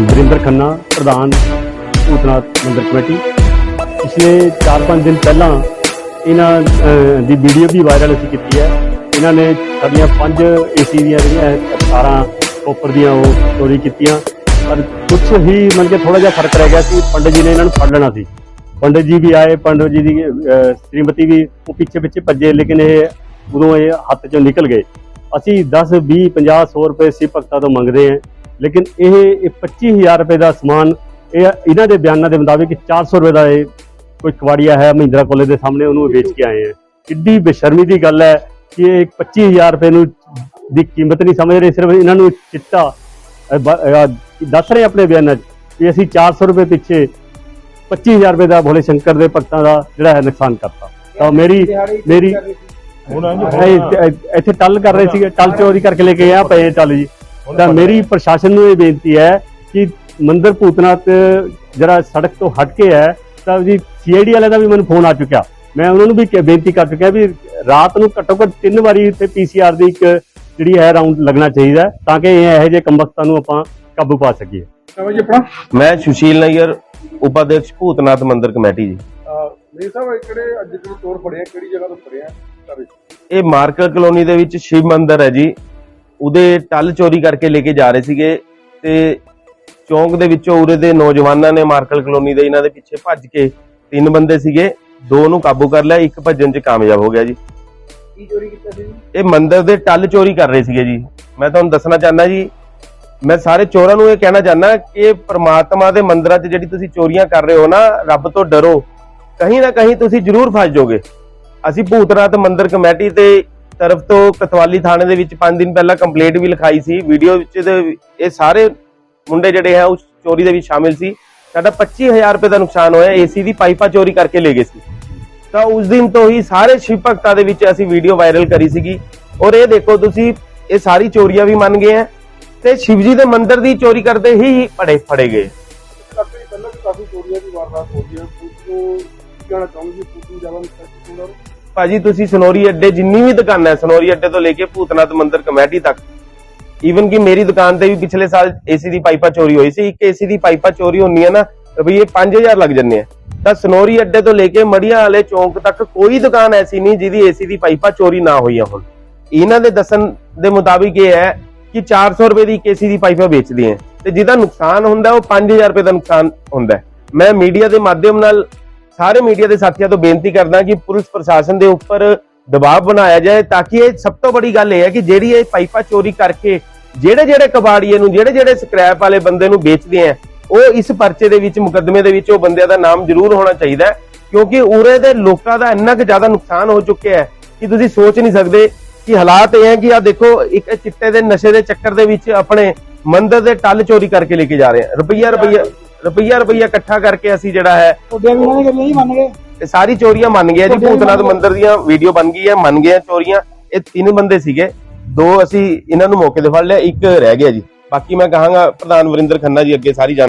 ਵਰਿੰਦਰ ਖੰਨਾ, ਪ੍ਰਧਾਨ ਭੂਤਨਾਥ ਮੰਦਰ ਕਮੇਟੀ। ਪਿਛਲੇ 4-5 ਦਿਨ ਪਹਿਲਾਂ ਇਹਨਾਂ ਦੀ ਵੀਡੀਓ ਵੀ ਵਾਇਰਲ ਅਸੀਂ ਕੀਤੀ ਹੈ। ਇਹਨਾਂ ਨੇ ਸਾਡੀਆਂ ਪੰਜ ਏਸੀ ਦੀਆਂ ਜਿਹੜੀਆਂ ਤਾਰਾਂ ਕੋਪਰ ਦੀਆਂ ਉਹ ਚੋਰੀ ਕੀਤੀਆਂ। ਪਰ ਕੁਝ ਹੀ ਮਨ ਕੇ ਥੋੜਾ ਜਿਹਾ ਫ਼ਰਕ ਰਹਿ ਗਿਆ ਸੀ, ਪੰਡਿਤ ਜੀ ਨੇ ਇਹਨਾਂ ਨੂੰ ਫੜ ਲੈਣਾ ਸੀ। ਪੰਡਿਤ ਜੀ ਵੀ ਆਏ, ਪੰਡਿਤ ਜੀ ਦੀ ਸ਼੍ਰੀਮਤੀ ਵੀ ਉਹ ਪਿੱਛੇ ਪਿੱਛੇ ਭੱਜੇ, ਲੇਕਿਨ ਇਹ ਉਦੋਂ ਇਹ ਹੱਥ ਚੋਂ ਨਿਕਲ ਗਏ। ਅਸੀਂ 10 20 50 100 ਰੁਪਏ ਸੀ ਭਗਤਾਂ ਤੋਂ ਮੰਗਦੇ ਹਾਂ। ਲੇਕਿਨ ਇਹ ਇਹ 25000 ਰੁਪਏ ਦਾ ਸਮਾਨ ਇਹ ਇਹਨਾਂ ਦੇ ਬਿਆਨਾਂ ਦੇ ਮੁਤਾਬਿਕ 400 ਰੁਪਏ ਦਾ ਇਹ ਕੋਈ ਕਵਾੜੀਆ ਹੈ ਮਹਿੰਦਰਾ ਕਾਲਜ ਦੇ ਸਾਹਮਣੇ ਉਹਨੂੰ ਵੇਚ ਕੇ ਆਏ ਹੈ। ਕਿੱਡੀ ਬੇਸ਼ਰਮੀ ਦੀ ਗੱਲ ਹੈ ਕਿ ਇਹ 25000 ਰੁਪਏ ਨੂੰ ਦੀ ਕੀਮਤ ਨਹੀਂ ਸਮਝ ਰਹੇ ਸਿਰਫ ਇਹਨਾਂ ਨੂੰ ਚਿੱਟਾ ਦੱਸ ਰਹੇ ਆਪਣੇ ਬਿਆਨਾਂ 'ਚ ਕਿ ਅਸੀਂ 400 ਰੁਪਏ ਪਿੱਛੇ 25000 ਰੁਪਏ ਦਾ ਭੋਲੇ ਸ਼ੰਕਰ ਦੇ ਭਗਤਾਂ ਦਾ ਜਿਹੜਾ ਹੈ ਨੁਕਸਾਨ ਕਰਤਾ। ਤਾਂ ਮੇਰੀ ਮੇਰੀ ਇੱਥੇ ਟੱਲ ਕਰ ਰਹੇ ਸੀਗੇ ਟੱਲ ਚੋਰੀ ਕਰਕੇ ਲੈ ਕੇ ਆ ਪਏ ਆ ਟੱਲ ਜੀ। ਤਾਂ ਮੇਰੀ ਪ੍ਰਸ਼ਾਸਨ ਨੂੰ ਇਹ ਬੇਨਤੀ ਹੈ ਕਿ ਮੰਦਰ ਭੂਤਨਾਥ ਜਿਹੜਾ ਸੜਕ ਤੋਂ ਹਟ ਕੇ ਹੈ ਤਾਂ ਜੀ ਸੀਆਈਡੀ ਵਾਲੇ ਦਾ ਵੀ ਮੈਨੂੰ ਫੋਨ ਆ ਚੁੱਕਿਆ। ਮੈਂ ਉਹਨਾਂ ਨੂੰ ਵੀ ਬੇਨਤੀ ਕਰ ਚੁੱਕਿਆ ਵੀ ਰਾਤ ਨੂੰ ਘੱਟੋ ਘੱਟ ਤਿੰਨ ਵਾਰੀ ਇੱਥੇ ਪੀਸੀਆਰ ਦੀ ਇੱਕ ਜਿਹੜੀ ਹੈ ਰਾਉਂਡ ਲੱਗਣਾ ਚਾਹੀਦਾ ਤਾਂ ਕਿ ਇਹ ਇਹੋ ਜਿਹੇ ਕੰਬਖਤਾਂ ਨੂੰ ਆਪਾਂ ਕਾਬੂ ਪਾ ਸਕੀਏ। ਸਮਝ ਜੀ ਆਪਣਾ? ਮੈਂ ਸੁਸ਼ੀਲ ਨਈਅਰ ਉਪਾਧਿਕਸ਼ ਭੂਤਨਾਥ ਮੰਦਿਰ ਕਮੇਟੀ ਜੀ। ਸਾਹਿਬ ਕਿਹੜੇ ਅੱਜ ਕਿਹੜੀ ਜਗ੍ਹਾ ਤੋਂ? ਇਹ ਮਾਰਕਰ ਕਲੋਨੀ ਦੇ ਵਿੱਚ ਸ਼ਿਵ ਮੰਦਿਰ ਹੈ ਜੀ। ਉਹਦੇ ਟੱਲ ਚੋਰੀ ਕਰਕੇ ਲੈ ਕੇ ਜਾ ਰਹੇ ਸੀਗੇ ਤੇ ਚੌਂਕ ਦੇ ਵਿੱਚੋਂ ਉਰੇ ਦੇ ਨੌਜਵਾਨਾਂ ਨੇ ਮਾਰਕਲ ਕਲੋਨੀ ਦੇ ਇਹਨਾਂ ਦੇ ਪਿੱਛੇ ਭੱਜ ਕੇ ਤਿੰਨ ਬੰਦੇ ਸੀਗੇ ਦੋ ਨੂੰ ਕਾਬੂ ਕਰ ਲਿਆ ਇੱਕ ਭੱਜਣ 'ਚ ਕਾਮਯਾਬ ਹੋ ਗਿਆ ਜੀ। ਕੀ ਚੋਰੀ ਕੀਤਾ ਸੀ? ਇਹ ਮੰਦਿਰ ਦੇ ਟੱਲ ਚੋਰੀ ਕਰ ਰਹੇ ਸੀਗੇ ਜੀ। ਮੈਂ ਤੁਹਾਨੂੰ ਦੱਸਣਾ ਚਾਹੁੰਦਾ ਜੀ ਮੈਂ ਸਾਰੇ ਚੋਰਾਂ ਨੂੰ ਇਹ ਕਹਿਣਾ ਚਾਹੁੰਦਾ ਕਿ ਪ੍ਰਮਾਤਮਾ ਦੇ ਮੰਦਿਰਾਂ 'ਚ ਜਿਹੜੀ ਤੁਸੀਂ ਚੋਰੀਆਂ ਕਰ ਰਹੇ ਹੋ ਨਾ ਰੱਬ ਤੋਂ ਡਰੋ। ਕहीं ਨਾ ਕਹੀਂ ਤੁਸੀਂ ਜ਼ਰੂਰ ਫਸ ਜਾਓਗੇ। ਅਸੀਂ ਭੂਤਨਾਥ ਮੰਦਿਰ ਕਮੇਟੀ ਤੇ ਤਰਫ ਤੋਂ ਕਤਵਾਲੀ ਥਾਣੇ ਦੇ ਵਿੱਚ 5 ਦਿਨ ਪਹਿਲਾਂ ਕੰਪਲੇਂਟ ਵੀ ਲਿਖਾਈ ਸੀ। ਵੀਡੀਓ ਵਿੱਚ ਇਹ ਸਾਰੇ ਮੁੰਡੇ ਜਿਹੜੇ ਹੈ, ਉਸ ਚੋਰੀ ਦੇ ਵਿੱਚ ਸ਼ਾਮਿਲ ਸੀ। ਸਾਡਾ 25000 ਰੁਪਏ ਦਾ ਨੁਕਸਾਨ ਹੋਇਆ। ਏਸੀ ਦੀ ਪਾਈਪਾਂ ਚੋਰੀ ਕਰਕੇ ਲੈ ਗਏ ਸੀ। ਤਾਂ ਉਸ ਦਿਨ ਤੋਂ ਹੀ ਸਾਰੇ ਸ਼ਿਵ ਭਗਤਾਂ ਦੇ ਵਿੱਚ ਅਸੀਂ ਵੀਡੀਓ ਵਾਇਰਲ ਕਰੀ ਸੀਗੀ। ਔਰ ਇਹ ਦੇਖੋ ਤੁਸੀਂ, ਇਹ ਸਾਰੀ ਚੋਰੀਆਂ ਵੀ ਮੰਨ ਗਏ ਹੈ। ਤੇ ਸ਼ਿਵ ਜੀ ਦੇ ਮੰਦਿਰ ਦੀ ਚੋਰੀ ਕਰਦੇ ਹੀ ਫੜੇ ਫੜੇ ਗਏ। ਪਹਿਲਾਂ ਵੀ ਕਾਫੀ ਚੋਰੀਆਂ ਦੀ ਵਾਰਦਾਤ ਹੋ ਗਈ ਹੈ। ਪੁਲਿਸ ਨੂੰ ਕਹਿਣਾ ਚਾਹੁੰਦੇ ਪੁਲਿਸ ਨੂੰ ਜ਼ਿਆਦਾ ਨਿਸ਼ਚਿਤ ਹੁੰਦਾ ਭਾਜੀ, ਤੁਸੀਂ ਸਨੋਰੀ ਅੱਡੇ ਜਿੰਨੀ ਵੀ ਦੁਕਾਨਾਂ ਹੈ, ਸਨੋਰੀ ਅੱਡੇ ਤੋਂ ਲੈ ਕੇ ਭੂਤਨਾਥ ਮੰਦਿਰ ਕਮੇਟੀ ਤੱਕ ਈਵਨ ਕਿ ਮੇਰੀ ਦੁਕਾਨ ਤੇ ਵੀ ਪਿਛਲੇ ਸਾਲ ਏਸੀ ਦੀ ਪਾਈਪਾਂ ਚੋਰੀ ਹੋਈ ਸੀ, ਇੱਕ ਏਸੀ ਦੀ ਪਾਈਪਾਂ ਚੋਰੀ ਹੁੰਦੀਆਂ ਨਾ ਰੁਪਈਏ 5000 ਲੱਗ ਜੰਨੇ ਆ। ਤਾਂ ਸਨੋਰੀ ਅੱਡੇ ਤੋਂ ਲੈ ਕੇ ਮੜੀਆਂ ਵਾਲੇ ਚੌਂਕ ਤੱਕ ਕੋਈ ਦੁਕਾਨ ਐਸੀ ਨਹੀਂ ਜਿਹਦੀ ਏਸੀ ਦੀ ਪਾਈਪਾਂ ਚੋਰੀ ਨਾ ਹੋਈਆਂ ਹੁਣ। ਇਹਨਾਂ ਦੇ ਦੱਸਣ ਦੇ ਮੁਤਾਬਿਕ ਇਹ ਹੈ ਕਿ 400 ਰੁਪਏ ਦੀ ਏਸੀ ਦੀ ਪਾਈਪਾਂ ਵੇਚਦੀ ਹੈ। ਤੇ ਜਿਹਦਾ ਨੁਕਸਾਨ ਹੁੰਦਾ, ਉਹ 5000 ਰੁਪਏ ਦਾ ਨੁਕਸਾਨ ਹੁੰਦਾ ਮੈਂ ਮੀਡੀਆ ਦੇ ਮਾਧਿਅਮ ਨਾਲ ਸਾਰੇ ਮੀਡੀਆ ਦੇ ਸਾਥੀਆਂ ਤੋਂ ਬੇਨਤੀ ਕਰਦਾ ਕਿ ਪੁਲਿਸ ਪ੍ਰਸ਼ਾਸਨ ਦੇ ਉੱਪਰ ਦਬਾਅ ਬਣਾਇਆ ਜਾਏ ਤਾਂ ਕਿ ਇਹ ਸਭ ਤੋਂ ਬੜੀ ਗੱਲ ਇਹ ਹੈ ਕਿ ਜਿਹੜੀ ਇਹ ਪਾਈਪਾਂ ਚੋਰੀ ਕਰਕੇ ਜਿਹੜੇ ਜਿਹੜੇ ਕਬਾੜੀਏ ਨੂੰ, ਜਿਹੜੇ ਜਿਹੜੇ ਸਕ੍ਰੈਪ ਵਾਲੇ ਬੰਦੇ ਨੂੰ ਵੇਚਦੇ ਆ, ਉਹ ਇਸ ਪਰਚੇ ਦੇ ਵਿੱਚ, ਮੁਕੱਦਮੇ ਦੇ ਵਿੱਚ ਉਹ ਬੰਦਿਆਂ ਦਾ ਨਾਮ ਜ਼ਰੂਰ ਹੋਣਾ ਚਾਹੀਦਾ ਕਿਉਂਕਿ ਉਰੇ ਦੇ ਲੋਕਾਂ ਦਾ ਇੰਨਾ ਕੁ ਜ਼ਿਆਦਾ ਨੁਕਸਾਨ ਹੋ ਚੁੱਕਿਆ ਹੈ ਕਿ ਤੁਸੀਂ ਸੋਚ ਨਹੀਂ ਸਕਦੇ ਕਿ ਹਾਲਾਤ ਇਹ ਹੈ ਕਿ ਆ ਦੇਖੋ, ਇੱਕ ਚਿੱਟੇ ਦੇ ਨਸ਼ੇ ਦੇ ਚੱਕਰ ਦੇ ਵਿੱਚ ਆਪਣੇ ਮੰਦਰ ਦੇ ਟੱਲ ਚੋਰੀ ਕਰਕੇ ਲੈ ਕੇ ਜਾ ਰਹੇ ਆ। ਰੁਪਈਆ ਰੁਪਈਆ। ਰੁਪਈਆ ਰੁਪਈਆ ਇਕੱਠਾ ਕਰਕੇ ਅਸੀਂ ਜਿਹੜਾ ਹੈ ਤੁਹਾਡੇ ਵੀ ਉਹਨਾਂ ਨੇ ਗੱਲਾਂ ਹੀ ਮੰਨ ਗਏ? ਇਹ ਸਾਰੀ ਚੋਰੀਆਂ ਮੰਨ ਗਏ ਜੀ ਭੂਤਨਾਥ ਮੰਦਿਰ ਦੀਆਂ ਵੀਡੀਓ ਬਣ ਗਈ ਹੈ ਮੰਨ ਗਏ ਆ ਚੋਰੀਆਂ। ਇਹ ਤਿੰਨ ਬੰਦੇ ਸੀਗੇ। ਦੋ ਅਸੀਂ ਇਹਨਾਂ ਨੂੰ ਮੌਕੇ ਤੇ ਫੜ ਲਿਆ ਇੱਕ ਰਹਿ ਗਿਆ ਜੀ। ਬਾਕੀ ਮੈਂ ਕਹਾਂਗਾ ਪ੍ਰਧਾਨ ਵਰਿੰਦਰ ਖੰਨਾ ਜੀ ਅੱਗੇ ਸਾਰੀ ਜਾਣ